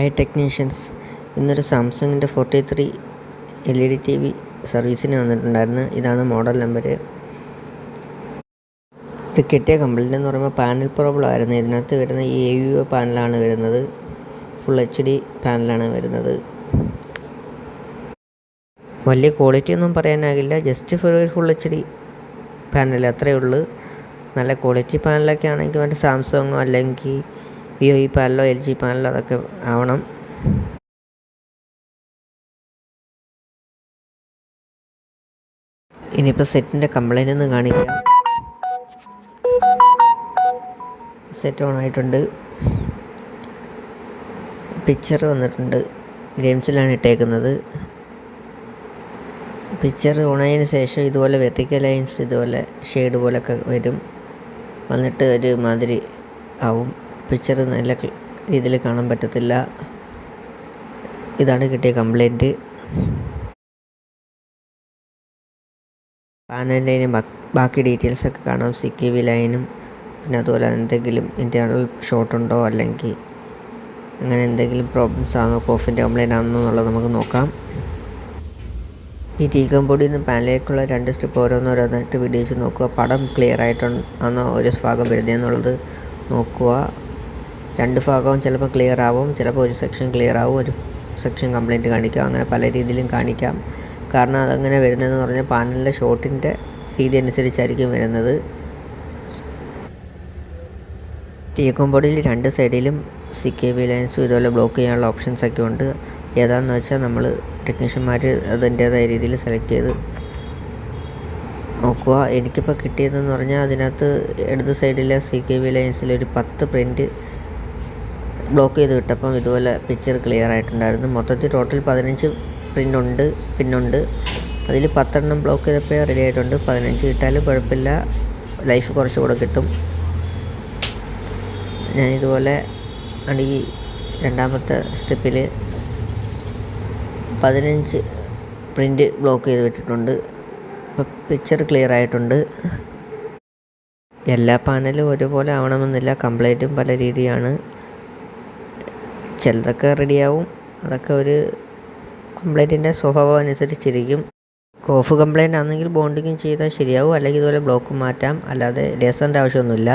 Hi technicians ഇന്നൊരു സാംസങ്ങിന്റെ forty three L E D T V സർവീസിന് വന്നിട്ടുണ്ടായിരുന്നു. ഇതാണ് മോഡൽ നമ്പർ. ഇത് കിട്ടിയ കംപ്ലൈന്റ് എന്ന് പറയുമ്പോൾ പാനൽ പ്രോബ്ലം ആയിരുന്നു. ഇതിനകത്ത് വരുന്ന എ യു പാനലാണ് വരുന്നത്. ഫുൾ എച്ച് ഡി പാനലാണ് വരുന്നത്. വലിയ ക്വാളിറ്റി ഒന്നും പറയാനാകില്ല. ജസ്റ്റ് ഫോർ ഒരു ഫുൾ എച്ച് ഡി പാനൽ അത്രയേ ഉള്ളൂ. നല്ല ക്വാളിറ്റി പാനലൊക്കെ ആണെങ്കിൽ മറ്റേ സാംസങ്ങോ അല്ലെങ്കിൽ വി ഒ ഇ പാനലോ എൽ ജി പാനലോ അതൊക്കെ ആവണം. ഇനിയിപ്പോൾ സെറ്റിന്റെ കംപ്ലൈന്റ് ഒന്ന് കാണിക്കാം സെറ്റ് ഓൺ ആയിട്ടുണ്ട്. പിക്ചർ വന്നിട്ടുണ്ട്. ഗെയിംസിലാണ് ഇട്ടേക്കുന്നത്. പിക്ചർ ഓണായതിനു ശേഷം ഇതുപോലെ വെർട്ടിക്കൽ ലൈൻസ് ഇതുപോലെ ഷെയ്ഡ് പോലൊക്കെ വരും. വന്നിട്ട് ഒരു മാതിരി ആവും. പിക്ചർ നല്ല രീതിയിൽ കാണാൻ പറ്റത്തില്ല. ഇതാണ് കിട്ടിയ കംപ്ലൈന്റ് പാനലിനും ബാക്കി ഡീറ്റെയിൽസൊക്കെ കാണാം. സി കെ വി ലൈനും പിന്നെ അതുപോലെ എന്തെങ്കിലും ഇന്റേർണൽ ഷോട്ട് ഉണ്ടോ അല്ലെങ്കിൽ അങ്ങനെ എന്തെങ്കിലും പ്രോബ്ലംസ് ആണോ കോഫിന്റെ കംപ്ലൈന്റ് ആണോ എന്നുള്ളത് നമുക്ക് നോക്കാം. ഈ ടീ കമ്പോഡിൽ നിന്ന് പാനലിലേക്കുള്ള രണ്ട് സ്റ്റെപ്പ് ഓരോന്നോരോന്നായിട്ട് വീഡിയോസ് നോക്കുക. പടം ക്ലിയർ ആയിട്ടാണോ ഒരു ഭാഗം വരുന്നതെന്നുള്ളത് നോക്കുക. രണ്ട് ഭാഗവും ചിലപ്പോൾ ക്ലിയർ ആവും ചിലപ്പോൾ ഒരു സെക്ഷൻ ക്ലിയർ ആവും ഒരു സെക്ഷൻ കംപ്ലൈന്റ് കാണിക്കാം അങ്ങനെ പല രീതിയിലും കാണിക്കാം. കാരണം അതങ്ങനെ വരുന്നതെന്ന് പറഞ്ഞാൽ പാനലിന്റെ ഷോട്ടിന്റെ രീതി അനുസരിച്ചായിരിക്കും വരുന്നത്. കമ്പോഡിൽ രണ്ട് സൈഡിലും സി കെ ബി ലൈൻസും ഇതുപോലെ ബ്ലോക്ക് ചെയ്യാനുള്ള ഓപ്ഷൻസ് ഒക്കെ ഉണ്ട്. ഏതാണെന്ന് വെച്ചാൽ നമ്മൾ ടെക്നീഷ്യന്മാർ അതിന്റേതായ രീതിയിൽ സെലക്ട് ചെയ്ത് നോക്കുക. എനിക്കിപ്പോൾ കിട്ടിയതെന്ന് പറഞ്ഞാൽ അതിനകത്ത് ഇടത് സൈഡിലെ സി കെ ബി ലൈൻസിൽ ഒരു പത്ത് പ്രിന്റ് ബ്ലോക്ക് ചെയ്ത് വിട്ടപ്പം ഇതുപോലെ പിക്ചർ ക്ലിയർ ആയിട്ടുണ്ടായിരുന്നു. മൊത്തത്തിൽ ടോട്ടൽ പതിനഞ്ച് പ്രിന്റ് ഉണ്ട് പിന്നുണ്ട് അതിൽ പത്തെണ്ണം ബ്ലോക്ക് ചെയ്തപ്പോഴേ റെഡി ആയിട്ടുണ്ട്. പതിനഞ്ച് കിട്ടാലും കുഴപ്പമില്ല. ലൈഫ് കുറച്ചുകൂടെ കിട്ടും. ഞാനിതുപോലെ ഈ രണ്ടാമത്തെ സ്ട്രിപ്പിൽ പതിനഞ്ച് പ്രിന്റ് ബ്ലോക്ക് ചെയ്ത് അപ്പോൾ പിക്ചർ ക്ലിയർ ആയിട്ടുണ്ട്. എല്ലാ പാനലും ഒരുപോലെ ആവണമെന്നില്ല. കംപ്ലൈന്റും പല രീതിയാണ്. ചിലതൊക്കെ റെഡിയാവും. അതൊക്കെ ഒരു കംപ്ലൈന്റിന്റെ സ്വഭാവം അനുസരിച്ചിരിക്കും. കോഫ് കംപ്ലൈന്റ് ആണെങ്കിൽ ബോണ്ടിങ്ങും ചെയ്താൽ ശരിയാവും. അല്ലെങ്കിൽ ഇതുപോലെ ബ്ലോക്ക് മാറ്റാം. അല്ലാതെ ലേസറിന്റെ ആവശ്യമൊന്നുമില്ല.